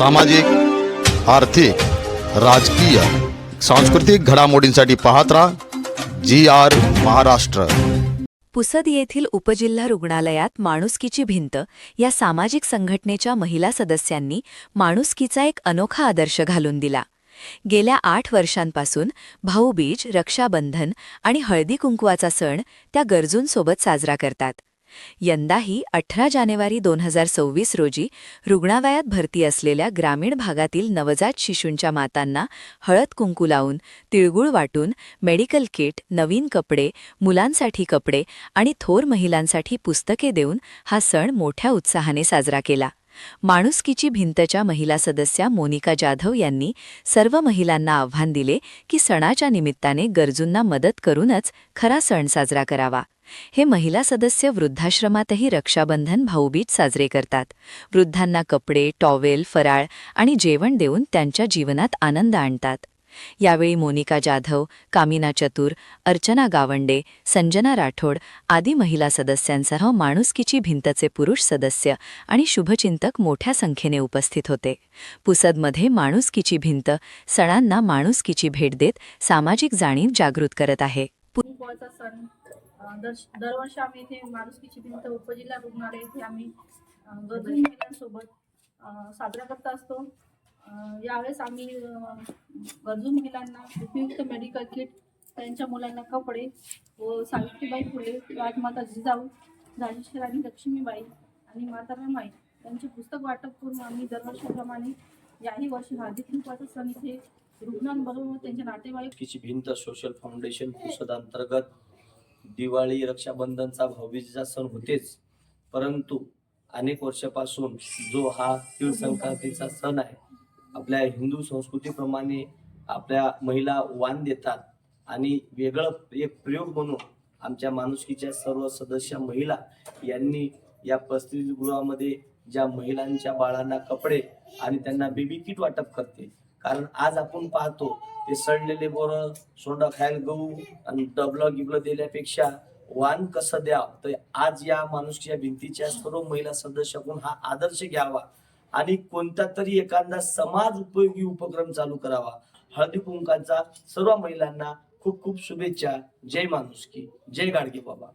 सामाजिक आर्थिक राजकीय सांस्कृतिक घडामोडींसाठी पाहत राहा जी आर महाराष्ट्र. पुसद येथील उपजिल्हा रुग्णालयात माणुसकीची भिंत या सामाजिक संघटनेच्या महिला सदस्यांनी माणुसकीचा एक अनोखा आदर्श घालून दिला. गेल्या आठ वर्षांपासून भाऊबीज रक्षाबंधन आणि हळदी कुंकवाचा सण त्या गरजूंसोबत साजरा करतात. यंदाही अठरा जानेवारी दोन हजार सव्वीस रोजी रुग्णालयात भरती असलेल्या ग्रामीण भागातील नवजात शिशूंच्या मातांना हळद कुंकू लावून तिळगुळ वाटून मेडिकल किट नवीन कपडे मुलांसाठी कपडे आणि थोर महिलांसाठी पुस्तके देऊन हा सण मोठ्या उत्साहाने साजरा केला. माणुसकीची भिंतच्या महिला सदस्या मोनिका जाधव यांनी सर्व महिलांना आव्हान दिले की सणाच्या निमित्ताने गरजूंना मदत करूनच खरा सण साजरा करावा. हे महिला सदस्य वृद्धाश्रमातही रक्षाबंधन भाऊबीज साजरे करतात. वृद्धांना कपडे टॉवेल फराळ आणि जेवण देऊन त्यांच्या जीवनात आनंद आणतात. यावेळी मोनिका जाधव कामिना चतुर अर्चना गावंडे संजना राठोड आदी महिला सदस्यांसह माणुसकीची भिंतचे पुरुष सदस्य आणि शुभचिंतक मोठ्या संख्येने उपस्थित होते. पुसदमध्ये माणुसकीची भिंत सणांना माणुसकीची भेट देत सामाजिक जाणीव जागृत करत आहे. दरवर्षी आम्ही इथे माणुसकीची भिंत उपजिल्हा रुग्णालय इथे आम्ही गरजू महिलांसोबत साजरा करत असतो. यावेळेस आम्ही गरजू महिलांना उपयुक्त मेडिकल किट त्यांच्या मुलांना कपडे व सावित्रीबाई फुले राजमाता जिजाऊ राजेश्वर राणी लक्ष्मीबाई आणि माता रमाई यांचे पुस्तक वाटप करून आम्ही दरवर्षाप्रमाणे याही वर्षी हार्दिक रूपाचा सण इथे रुग्णांबरोबर त्यांच्या नातेवाईक भिंत सोशल फाउंडेशन पुसद अंतर्गत दिवाळी रक्षाबंधनचा भाऊबीजेचा सण होतेच. परंतु अनेक वर्षापासून जो हा तीळ संक्रांतीचा सण आहे आपल्या हिंदू संस्कृतीप्रमाणे आपल्या महिला वाण देतात आणि वेगळं एक प्रयोग म्हणून आमच्या माणुसकीच्या सर्व सदस्य महिला यांनी या गृहामध्ये ज्या महिलांच्या बाळांना कपडे आणि त्यांना बेबी किट वाटप करते. कारण आज आपण पाहतो ते सडलेले बोरं सोंडा खायला गहू आणि डबलं गिबलं दिल्यापेक्षा वाण कसं द्यावं? तर आज या माणुसकीच्या भिंतीच्या सर्व महिला सदस्याकडून हा आदर्श घ्यावा. आणि कोणता तरी एखादा समाज उपयोगी उपक्रम चालू करावा. हळदी कुंकाचा सर्व महिलांना खूप खूप शुभेच्छा. जय माणुसकी. जय गाडगे बाबा.